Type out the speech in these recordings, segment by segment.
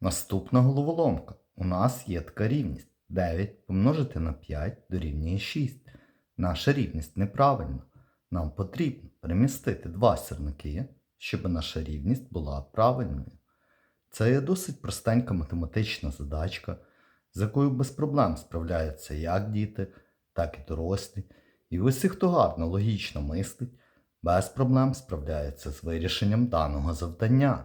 Наступна головоломка. У нас є така рівність. 9 помножити на 5 дорівнює 6. Наша рівність неправильна. Нам потрібно перемістити два сірники, щоб наша рівність була правильною. Це є досить простенька математична задачка, з якою без проблем справляються як діти, так і дорослі. І усі, хто гарно логічно мислить, без проблем справляється з вирішенням даного завдання.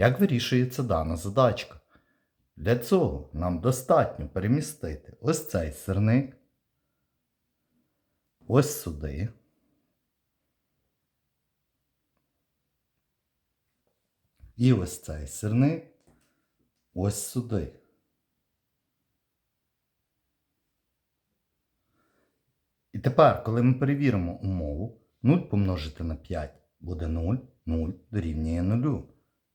Як вирішується дана задачка? Для цього нам достатньо перемістити ось цей сирник, ось сюди. І ось цей сирник ось сюди. І тепер, коли ми перевіримо умову, 0 помножити на 5 буде 0, 0 дорівнює 0.